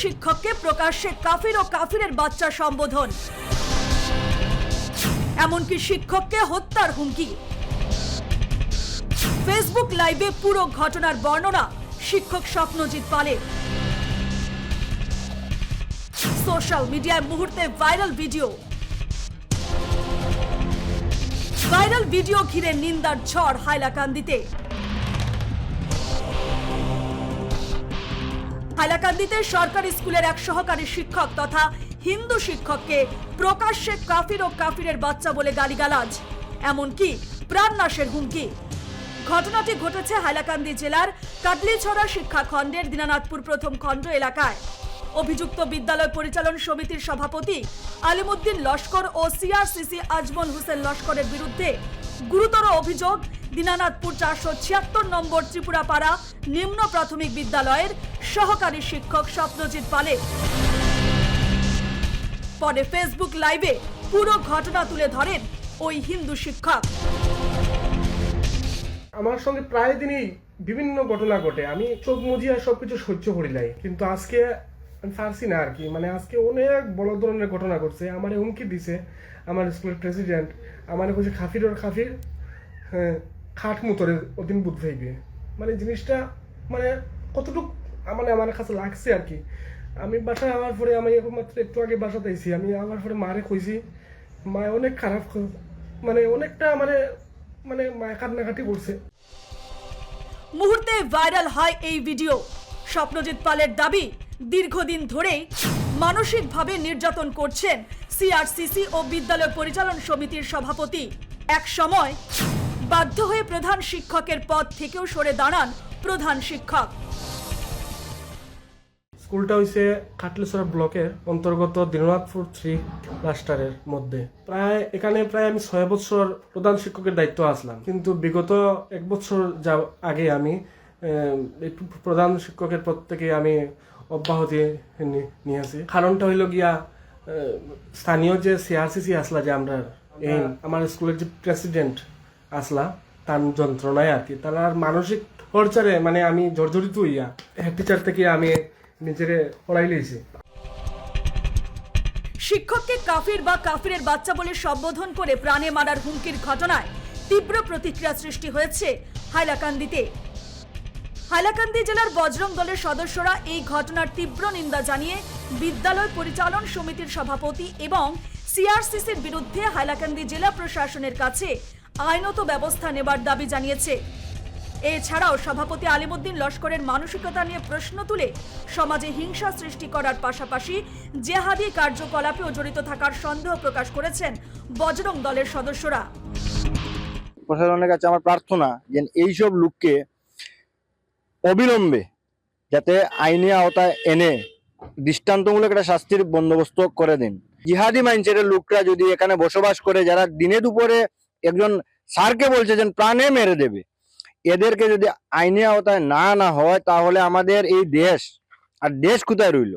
শিক্ষককে প্রকাশ্যে কাফির ও কাফিরের বাচ্চা সম্বোধন। এমনকি শিক্ষককে হত্যার হুমকি। ফেসবুক লাইভে পুরো ঘটনার বর্ণনা শিক্ষক স্বপ্নজিৎ পালের সোশ্যাল মিডিয়ায় মুহূর্তে ভাইরাল ভিডিও। ভাইরাল ভিডিও ঘিরে নিন্দার ঝড় হাইলাকান্দিতে। হাইলাকান্দিতে সরকারি স্কুলের এক সহকারী শিক্ষক তথা হিন্দু শিক্ষককে প্রকাশ্যে কাফির ও কাফিরের বাচ্চা বলে গালিগালাজ। এমনকি প্রাণনাশের হুমকি। ঘটনাটি ঘটেছে হাইলাকান্দি জেলার কাটলিছড়া শিক্ষাখণ্ডের দিনানাথপুর প্রথম খণ্ড এলাকায়। অভিযুক্ত বিদ্যালয় পরিচালন সমিতির সভাপতি আলিমুদ্দিন লস্কর ও সিআরসিসি আজমল হোসেন লস্করের বিরুদ্ধে গুরুতর অভিযোগ, দিনানাথপুর চারশো ছিয়াত্তর নম্বর ত্রিপুরাপাড়া নিম্ন প্রাথমিক বিদ্যালয়ের সহকারী শিক্ষক স্বপ্নজিৎ পালের পরে ফেসবুক লাইভে পুরো ঘটনা তুলে ধরেন ওই হিন্দু শিক্ষক। আমার সঙ্গে প্রায় দিনই বিভিন্ন ঘটনা ঘটে। আমি চোখ মুজিয়া সবকিছু সহ্য করি নাই। কিন্তু আজকে আমি পারছি না আর কি। মানে আজকে অনেক বড় ধরনের ঘটনা ঘটছে। আমার হুমকি দিছে। আমার স্কুলের প্রেসিডেন্ট আমার কইছে খাফির ওর খাফির হ্যাঁ খাট মুতরে ওদিন বুধ হইবে মানে জিনিসটা মানে কতটুকু মানে আমার কাছে লাগছে আর কি। আমি বাসায় আমার পরে আমি একমাত্র একটু আগে বাসাতে আইছি আমি আমার পরে মারে কইছি, মা অনেক খারাপ মানে অনেকটা মানে মানে মায় কান্নাকাটি করছে। মুহূর্তে ভাইরাল হয় এই ভিডিও। স্বপ্নজিৎ পালের দাবি, দীর্ঘদিন ধরেই মানসিকভাবে নির্যাতন করছেন সিআরসিসি ও বিদ্যালয় পরিচালন সমিতির সভাপতি। এক সময় বাধ্য হয়ে প্রধান শিক্ষকের পদ থেকেও সরে দাঁড়ান প্রধান শিক্ষক। স্কুলটা হইছে কাটলেশ্বরা ব্লকের অন্তর্গত দিননাথপুর থ্রি ক্লাস্টারের মধ্যে। প্রায় এখানে প্রায় আমি ছয় বছর প্রধান শিক্ষকের দায়িত্ব আসলাম। কিন্তু বিগত এক বছর যা আগে আমি প্রধান শিক্ষকের পদ থেকে আমি অব্যাহতি নিয়ে নিয়েছি। কারণটা হইল গিয়া স্থানীয় যে সিআরসিসি আসলা যে আমরা এই আমার স্কুলের যে প্রেসিডেন্ট আসলা তার যন্ত্রণায় আর কি। তার মানসিক টর্চারে মানে আমি জর্জরিত হইয়া হেড টিচার থেকে আমি নিজেরে পড়াই লইছি। শিক্ষককে কাফির বা কাফিরের বাচ্চা বলে সম্বোধন করে প্রাণে মারার হুমকির ঘটনায় তীব্র প্রতিক্রিয়া সৃষ্টি হয়েছে হাইলাকান্দিতে। হাইলাকান্দি জেলার বজরং দলের সদস্যরা এই ঘটনার তীব্র নিন্দা জানিয়ে বিদ্যালয় পরিচালন সমিতির সভাপতি এবং সিআরসিসির বিরুদ্ধে হাইলাকান্দি জেলা প্রশাসনের কাছে আইনত ব্যবস্থা নেবার দাবি জানিয়েছে। এছাড়াও সভাপতি আলিমুদ্দিন লস্করের মানসিকতা নিয়ে প্রশ্ন তুলে সমাজে হিংসা সৃষ্টি করার পাশাপাশি জেহাদি কার্যকলাপেও জড়িত থাকার সন্দেহ প্রকাশ করেছেন বজরং দলের সদস্যরা। প্রশাসনের কাছে আমার প্রার্থনা যে এইসব লোককে অবিলম্বে যাতে আইনি আওতায় এনে দৃষ্টান্তমূলক একটা শাস্তির বন্দোবস্ত করে দেন। জিহাদি মাইন্ডসেটের লোকরা যদি এখানে বসবাস করে, যারা দিনে দুপুরে একজন স্যারকে বলছে যে প্রাণে মেরে দেবে, এদেরকে যদি আইনি আওতায় না না হয়, তাহলে আমাদের এই দেশ আর দেশ কোথায় রইল?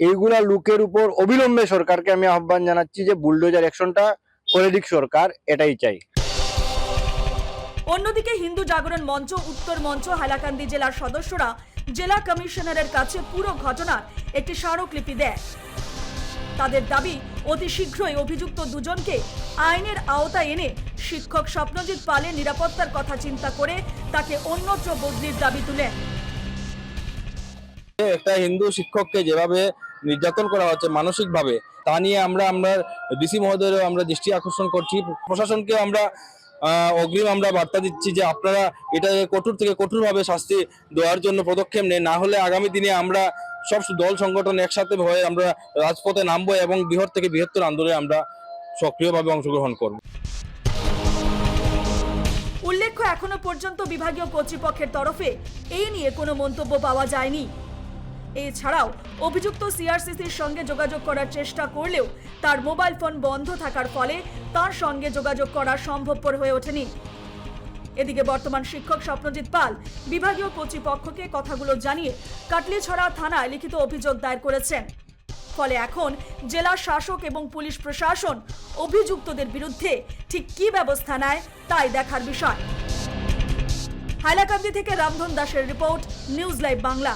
এইগুলা লোকের উপর অবিলম্বে সরকারকে আমি আহ্বান জানাচ্ছি যে, বুলডোজার অ্যাকশনটা করে দিক সরকার, এটাই চাই। অন্যদিকে হিন্দু জাগরণ মঞ্চ, উত্তর মঞ্চ হাইলাকান্দি জেলার সদস্যরা জেলা কমিশনারের কাছে পুরো ঘটনার একটি স্মারকলিপি দেয়। তাদের দাবি, অতি শীঘ্রই অভিযুক্ত দুজনকে আইনের আওতায় এনে শিক্ষক স্বপ্নজিৎ পালের নিরাপত্তার কথা চিন্তা করে তাকে অন্যত্র বদলির দাবি তুলেন। একটা হিন্দু শিক্ষককে যেভাবে নির্যাতন করা হচ্ছে মানসিকভাবে, তা নিয়ে আমরা আমরা ডিসি মহোদয়েরও আমরা দৃষ্টি আকর্ষণ করছি। প্রশাসনকে আমরা অগ্রিম আমরা বার্তা দিচ্ছি যে আপনারা এটা কঠোর থেকে কঠোরভাবে শাস্তি দেওয়ার জন্য পদক্ষেপ নেন। না হলে আগামী দিনে আমরা সব দল সংগঠন একসাথে হয়ে আমরা রাজপথে নামবো এবং বৃহৎ থেকে বৃহত্তর আন্দোলনে আমরা সক্রিয়ভাবে অংশগ্রহণ করব। উল্লেখ্য, এখনও পর্যন্ত বিভাগীয় কর্তৃপক্ষের তরফে এই নিয়ে কোনো মন্তব্য পাওয়া যায়নি। এছাড়াও অভিযুক্ত সিআরসিসির সঙ্গে যোগাযোগ করার চেষ্টা করলেও তার মোবাইল ফোন বন্ধ থাকার ফলে তার সঙ্গে যোগাযোগ করা সম্ভবপর হয়ে ওঠেনি। এদিকে বর্তমান শিক্ষক স্বপ্নজিৎ পাল বিভাগীয় কর্তৃপক্ষকে কথাগুলো জানিয়ে কাটলিছড়া থানায় লিখিত অভিযোগ দায়ের করেছেন। ফলে এখন জেলা শাসক এবং পুলিশ প্রশাসন অভিযুক্তদের বিরুদ্ধে ঠিক কী ব্যবস্থা নেয় তাই দেখার বিষয়। হাইলাকান্দি থেকে রামধন দাসের রিপোর্ট, নিউজ লাইভ বাংলা।